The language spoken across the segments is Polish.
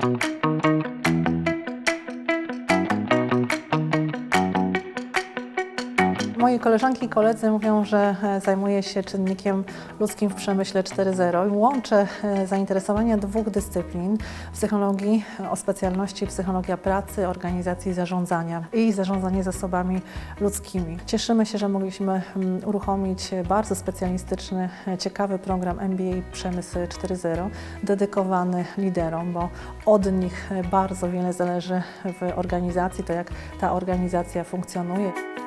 Thank you. Koleżanki i koledzy mówią, że e, zajmuję się czynnikiem ludzkim w przemyśle 4.0 i łączę e, zainteresowania dwóch dyscyplin psychologii e, o specjalności psychologia pracy, organizacji zarządzania i zarządzanie zasobami ludzkimi. Cieszymy się, że mogliśmy mm, uruchomić bardzo specjalistyczny, ciekawy program MBA Przemysł 4.0 dedykowany liderom, bo od nich bardzo wiele zależy w organizacji, to jak ta organizacja funkcjonuje.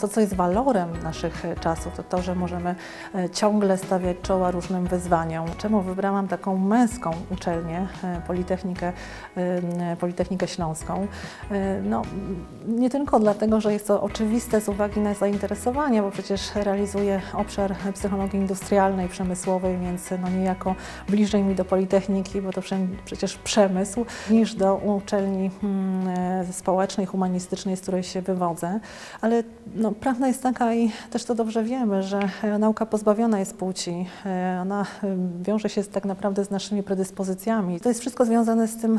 To, co jest walorem naszych e, czasów, to to, że możemy e, ciągle stawiać czoła różnym wyzwaniom. Czemu wybrałam taką męską uczelnię, e, Politechnikę, Politechnikę Śląską? No, nie tylko dlatego, że jest to oczywiste z uwagi na zainteresowanie, bo przecież realizuję obszar psychologii industrialnej, przemysłowej, więc no niejako bliżej mi do Politechniki, bo to prze- przecież przemysł, niż do uczelni mm, e, społecznej, humanistycznej, z której się wywodzę. Ale no, prawda jest taka i też to dobrze wiemy, że e, nauka pozbawiona jest płci. E, Ona e, wiąże się tak naprawdę z naszymi predyspozycjami. To jest wszystko związane z tym,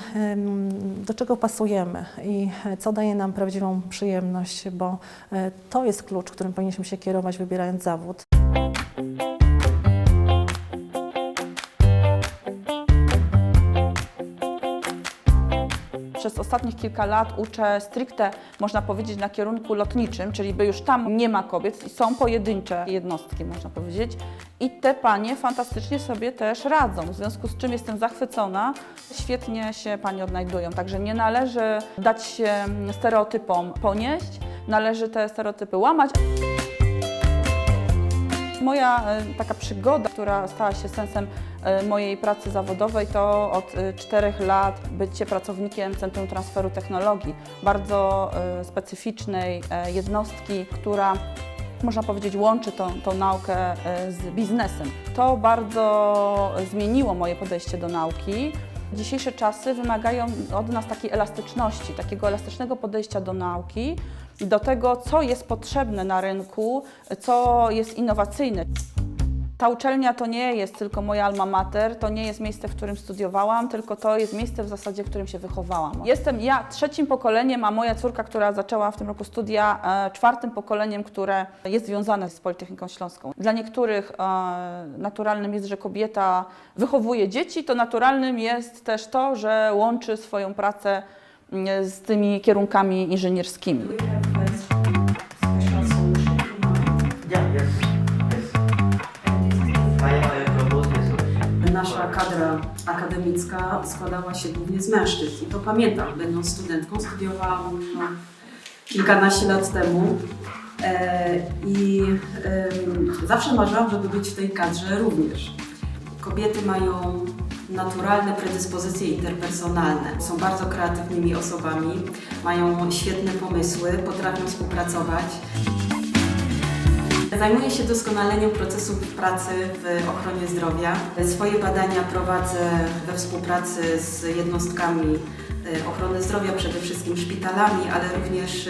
do czego pasujemy i co daje nam prawdziwą przyjemność, bo to jest klucz, którym powinniśmy się kierować, wybierając zawód. Ostatnich kilka lat uczę stricte, można powiedzieć, na kierunku lotniczym, czyli by już tam nie ma kobiet i są pojedyncze jednostki, można powiedzieć. I te panie fantastycznie sobie też radzą, w związku z czym jestem zachwycona. Świetnie się panie odnajdują, także nie należy dać się stereotypom ponieść, należy te stereotypy łamać. Moja e, taka przygoda, która stała się sensem e, mojej pracy zawodowej, to od e, czterech lat bycie pracownikiem Centrum Transferu Technologii, bardzo specyficznej jednostki, która można powiedzieć, łączy tą, tą naukę z biznesem. To bardzo zmieniło moje podejście do nauki. Dzisiejsze czasy wymagają od nas takiej elastyczności, takiego elastycznego podejścia do nauki do tego, co jest potrzebne na rynku, co jest innowacyjne. Ta uczelnia to nie jest tylko moja alma mater, to nie jest miejsce, w którym studiowałam, tylko to jest miejsce w zasadzie, w którym się wychowałam. Jestem ja trzecim pokoleniem, a moja córka, która zaczęła w tym roku studia, e, czwartym pokoleniem, które jest związane z Politechniką Śląską. Dla niektórych e, naturalnym jest, że kobieta wychowuje dzieci, to naturalnym jest też to, że łączy swoją pracę mm, z tymi kierunkami inżynierskimi. Kadra akademicka składała się głównie z mężczyzn. I to pamiętam, będąc studentką, studiowałam no, kilkanaście lat temu. E, I em, zawsze marzyłam, żeby być w tej kadrze również. Kobiety mają naturalne predyspozycje interpersonalne. Są bardzo kreatywnymi osobami, mają świetne pomysły, potrafią współpracować. Zajmuję się doskonaleniem procesów pracy w ochronie zdrowia. Swoje badania prowadzę we współpracy z jednostkami e, ochrony zdrowia, przede wszystkim szpitalami, ale również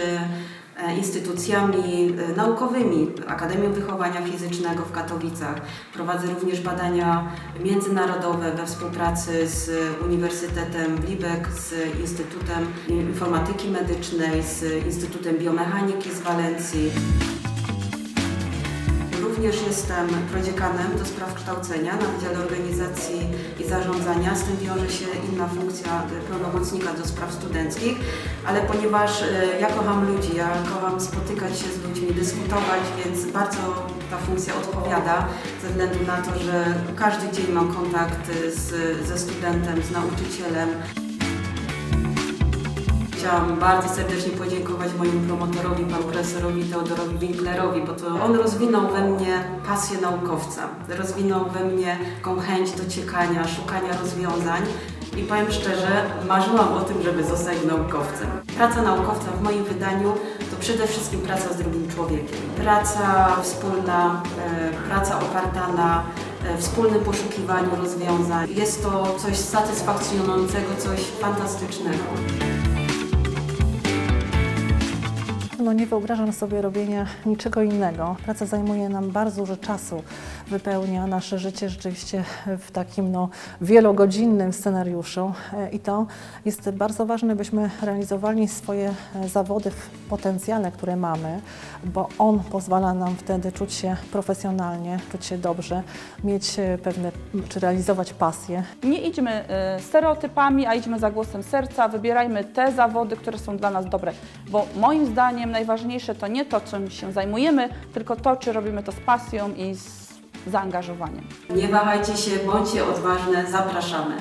e, instytucjami e, naukowymi, Akademią Wychowania Fizycznego w Katowicach. Prowadzę również badania międzynarodowe we współpracy z Uniwersytetem w Lübeck, z Instytutem Informatyki Medycznej, z Instytutem Biomechaniki z Walencji. Również jestem prodziekanem do spraw kształcenia na Wydziale Organizacji i Zarządzania. Z tym wiąże się inna funkcja pełnomocnika do spraw studenckich, ale ponieważ y, ja kocham ludzi, ja kocham spotykać się z ludźmi, dyskutować, więc bardzo ta funkcja odpowiada ze względu na to, że każdy dzień mam kontakt z, ze studentem, z nauczycielem. Chciałam bardzo serdecznie podziękować mojemu promotorowi, panu profesorowi Teodorowi Winklerowi, bo to on rozwinął we mnie pasję naukowca, rozwinął we mnie tą chęć dociekania, szukania rozwiązań i powiem szczerze, marzyłam o tym, żeby zostać naukowcem. Praca naukowca w moim wydaniu to przede wszystkim praca z drugim człowiekiem. Praca wspólna, e, praca oparta na e, wspólnym poszukiwaniu rozwiązań. Jest to coś satysfakcjonującego, coś fantastycznego. No nie wyobrażam sobie robienia niczego innego. Praca zajmuje nam bardzo dużo czasu, wypełnia nasze życie rzeczywiście w takim no, wielogodzinnym scenariuszu e, i to jest bardzo ważne, byśmy realizowali swoje e, zawody w potencjale, które mamy, bo on pozwala nam wtedy czuć się profesjonalnie, czuć się dobrze, mieć e, pewne, czy realizować pasje. Nie idźmy stereotypami, a idźmy za głosem serca, wybierajmy te zawody, które są dla nas dobre, bo moim zdaniem najważniejsze to nie to, czym się zajmujemy, tylko to, czy robimy to z pasją i z zaangażowaniem. Nie wahajcie się, bądźcie odważne, zapraszamy.